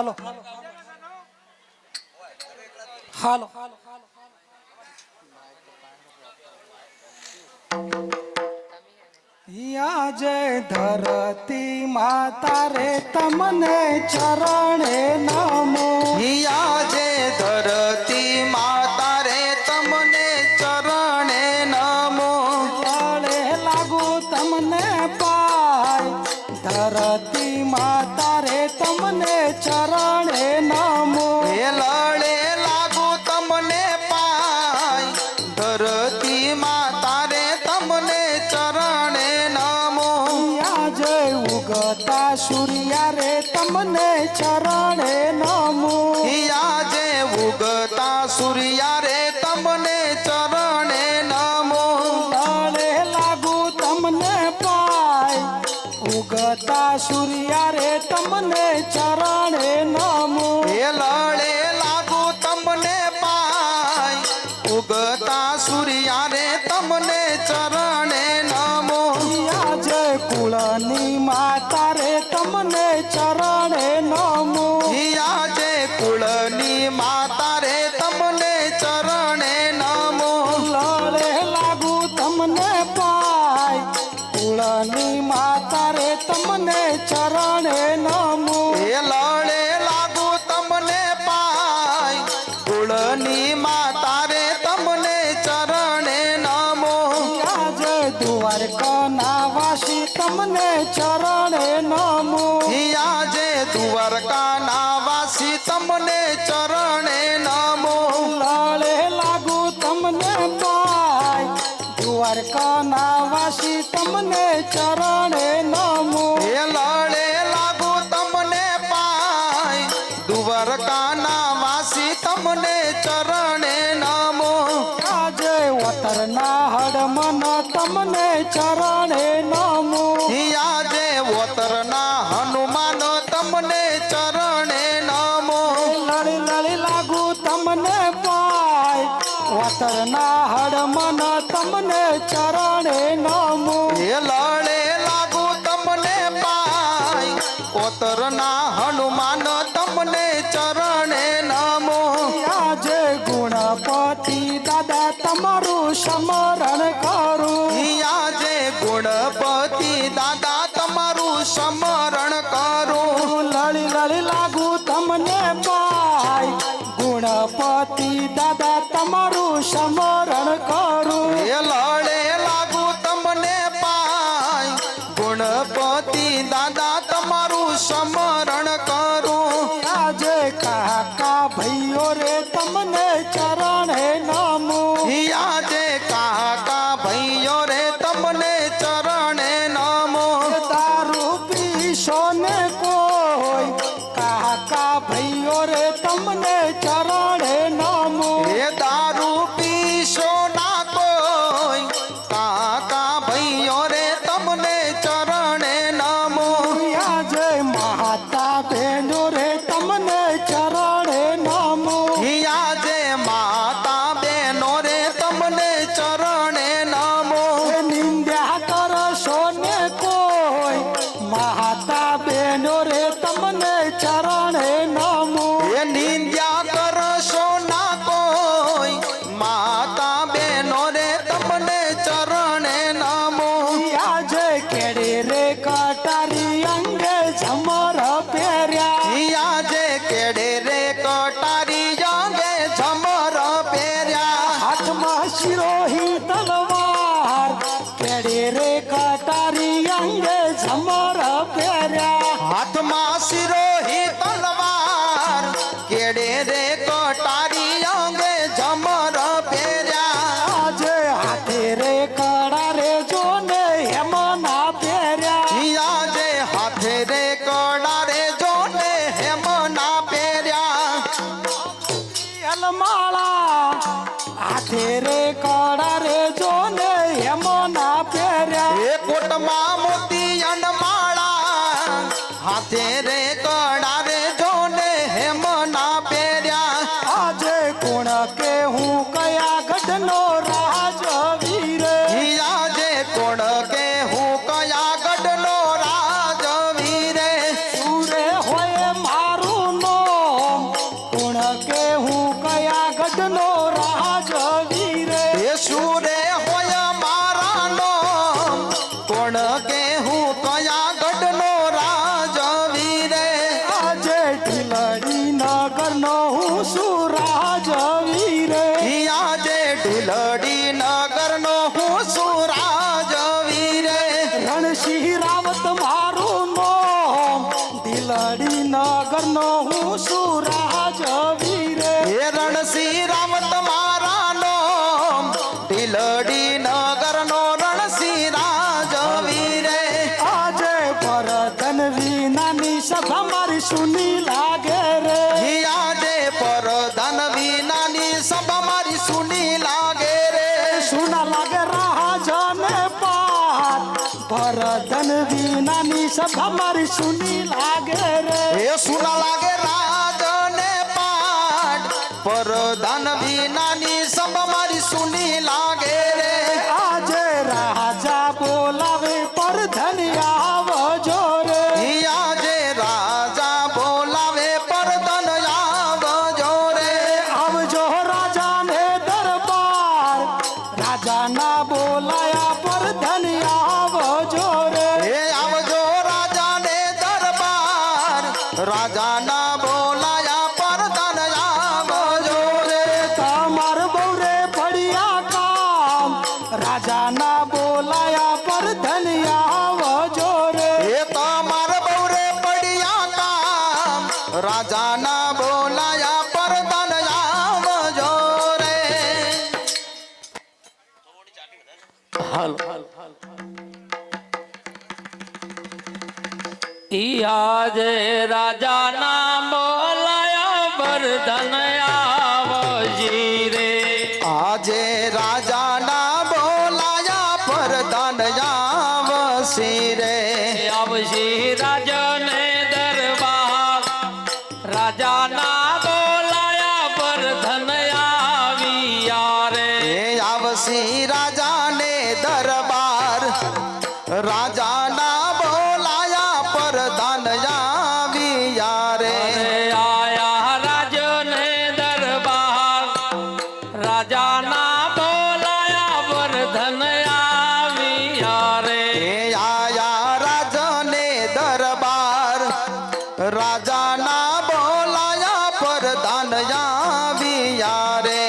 હાલો. હાલો. યા જય ધરતી માતા રે તમને ચરણે નમો. યા જય ધરતી ચરણે નમો હે લડે લાગુ તમને પાય ધરતી માતા રે તમને ચરણે નમો આજ ઉગતા સૂર્ય રે તમને ચરણે નમો આજે ઉગતા સૂર્યા દ્વારકાના વાસી તમને ચરણે નમો. હે લડે લાગુ તમને પાય. દ્વારકાના વાસી તમને ચરણે નમો. આજે વતરના હડ મન તમને ચરણે નમો শোনে কাঠের কড়ারে হুসুর સભા મારી સુની લાગે રે ઈ આજે રાજાના બોલાયા વર્ધન આવજી રે. આજે રાજાના બોલાયા પર ધન આવશી રે. આવશી રાજને દરબાર. રાજાના બોલાયા વર્ધન આવી રે આવશી રાજાને રાજાના બોલાયા પર ધન આવ્યા રે.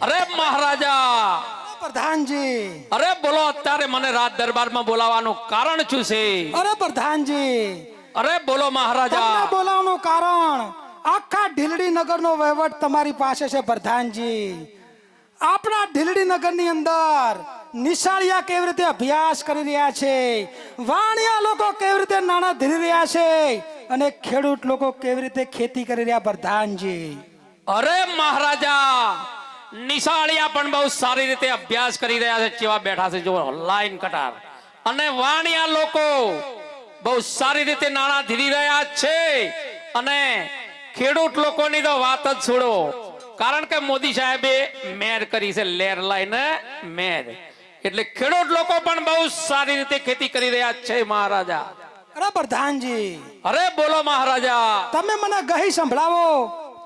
અરે મહારાજા! પ્રધાનજી. અરે બોલો અત્યારે મને રાજ દરબારમાં બોલાવાનું કારણ શું છે? અરે પ્રધાનજી. અરે બોલો મહારાજા! બોલાવાનું કારણ આખા ઢીલડી નગરનો વહીવટ તમારી પાસે છે પ્રધાનજી. આપણા ઢીલડી નગરની અંદર નિશાળિયા કેવી રીતે અભ્યાસ કરી રહ્યા છે? વાણિયા લોકો કેવી રીતે નાણાં ધીરી રહ્યા છે? અને ખેડૂત લોકો કેવી રીતે ખેતી કરી રહ્યા? પ્રધાનજી. અરે મહારાજા, નિશાળિયા પણ બહુ સારી રીતે અભ્યાસ કરી રહ્યા છે કેવા બેઠા છે જો લાઈન કટાર. અને વાણિયા લોકો બહુ સારી રીતે નાણાં ધીરી રહ્યા છે. અને ખેડૂત લોકોની તો વાત જ છોડો. કારણ કે મોદી સાહેબે મેર કરી છે, લેર લાઈન મેર. એટલે ખેડૂત લોકો પણ બહુ સારી રીતે ખેતી કરી રહ્યા છે, મહારાજા. અરે પ્રધાનજી. અરે બોલો મહારાજા. તમે મને ગહી સંભળાવો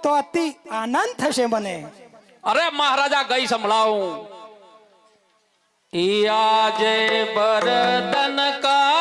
તો અતિ આનંદ થશે મને. અરે મહારાજા ગઈ સંભળાવું. ઈયા જે બરદન કહે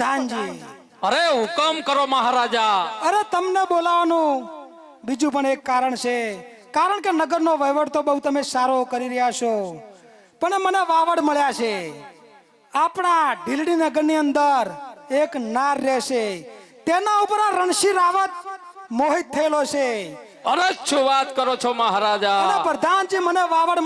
પ્રધાનજી. અરે હુકમ કરો મહારાજા. અરે તમને બોલાવવાનું બીજું પણ એક કારણ છે. કારણ કે નગરનો વહીવટ તો બહુ તમે સારો કરી રહ્યા છો. પણ મને વાવડ મળ્યા છે. આપણા ઢીલડી નગરની અંદર એક નાર રહેશે તેના ઉપર આ રણસિંહ રાવત મોહિત થયેલો છે. અરે શું વાત કરો છો અને મહારાજા પ્રધાનજી મને વાવડ